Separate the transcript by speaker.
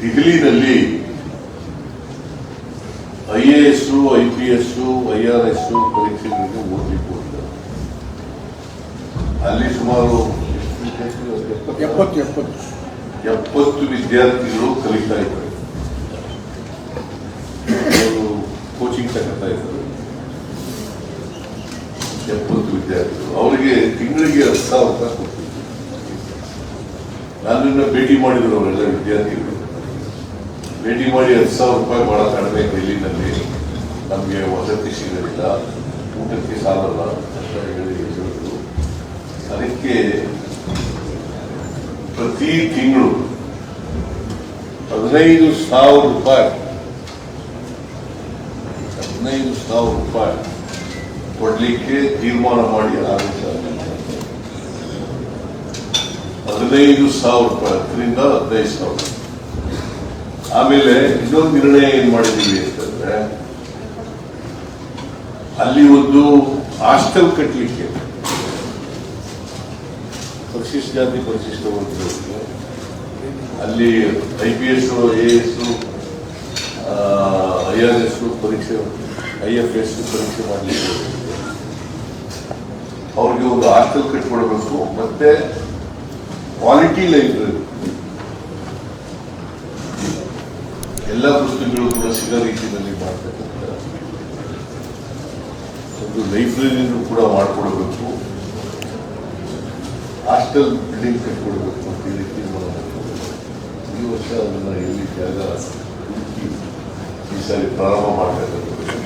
Speaker 1: ದೆಹಲಿನಲ್ಲಿ I A S I P S I R S ಪರೀಕ್ಷೆಗಳಿಗೆ ಓದಲಿಕ್ಕೆ ಅಂತ ಅಲ್ಲಿ ಸುಮಾರು?
Speaker 2: ಎಪ್ಪತ್ತು
Speaker 1: ವಿದ್ಯಾರ್ಥಿಗಳು ಕಲಿತಾ ಇದ್ದಾರೆ. ಕೋಚಿಂಗ್ ತಗೊಳ್ತಾ ಇದ್ದಾರೆ. ಎಪ್ಪತ್ತು ವಿದ್ಯಾರ್ಥಿಗಳು. ಅವರಿಗೆ ತಿಂಗಳಿಗೆ ಹತ್ತು ಸಾವಿರ ರೂಪಾಯಿ ನಾನು ನನ್ನನ್ನು ಭೇಟಿ ಮಾಡಿದ್ರು ಅವರೆಲ್ಲ ವಿದ್ಯಾರ್ಥಿಗಳು. ಭೇಟಿ ಮಾಡಿ ಹತ್ತು ಸಾವಿರ ರೂಪಾಯಿ ಬಹಳ ಕಡಿಮೆ ಡೆಲ್ಲಿನಲ್ಲಿ ನಮಗೆ ವಸತಿ ಸಿಗಲಿಲ್ಲ ಊಟಕ್ಕೆ ಸಾಲಲ್ಲ ಅಂತ ಹೇಳಿ ಹೇಳಿದ್ರು ಅದಕ್ಕೆ ಪ್ರತಿ ತಿಂಗಳು ಹದಿನೈದು ಸಾವಿರ ರೂಪಾಯಿ, ಹದಿನೈದು ಸಾವಿರ ರೂಪಾಯಿ ಕೊಡಲಿಕ್ಕೆ ತೀರ್ಮಾನ ಮಾಡಿ ಆದೇಶ ಹದಿನೈದು ಸಾವಿರ ರೂಪಾಯಿ ಹತ್ತರಿಂದ ಹದಿನೈದು ಸಾವಿರ ಆಮೇಲೆ ಇನ್ನೊಂದು ನಿರ್ಣಯ ಏನ್ ಮಾಡಿದೀವಿ ಅಂತಂದ್ರೆ, ಅಲ್ಲಿ ಒಂದು ಹಾಸ್ಟೆಲ್ ಕಟ್ಟಲಿಕ್ಕೆ ಪರಿಶಿಷ್ಟ ಜಾತಿ ಪರಿಶಿಷ್ಟ ಅಲ್ಲಿ I P S A S I R S ಪರೀಕ್ಷೆ ಐ ಎಫ್ ಎಸ್ ಪರೀಕ್ಷೆ ಮಾಡಲಿಕ್ಕೆ ಅವ್ರಿಗೆ ಒಂದು ಹಾಸ್ಟೆಲ್ ಕಟ್ಕೊಡ್ಬೇಕು. ಮತ್ತೆ ಕ್ವಾಲಿಟಿ ಲೈಬ್ರರಿ. ಎಲ್ಲ ಪುಸ್ತಕಗಳು ಕೂಡ ಸಿಗೋ ರೀತಿಯಲ್ಲಿ ಮಾಡ್ತಕ್ಕಂಥ ಒಂದು ಲೈಬ್ರರಿನೂ ಕೂಡ ಮಾಡಿಕೊಡಬೇಕು. ಹಾಸ್ಟೆಲ್ ಬಿಲ್ಡಿಂಗ್ ಕಟ್ಕೊಡ್ಬೇಕು ಅಂತ ಈ ರೀತಿ ಮಾಡಬೇಕು. ಈ ವರ್ಷ ಅದನ್ನು ಎಲ್ಲಿ ಜಾಗ ಹುಡುಕಿ ಈ ಸಾರಿ ಪ್ರಾರಂಭ ಮಾಡ್ತಕ್ಕಂಥದ್ದು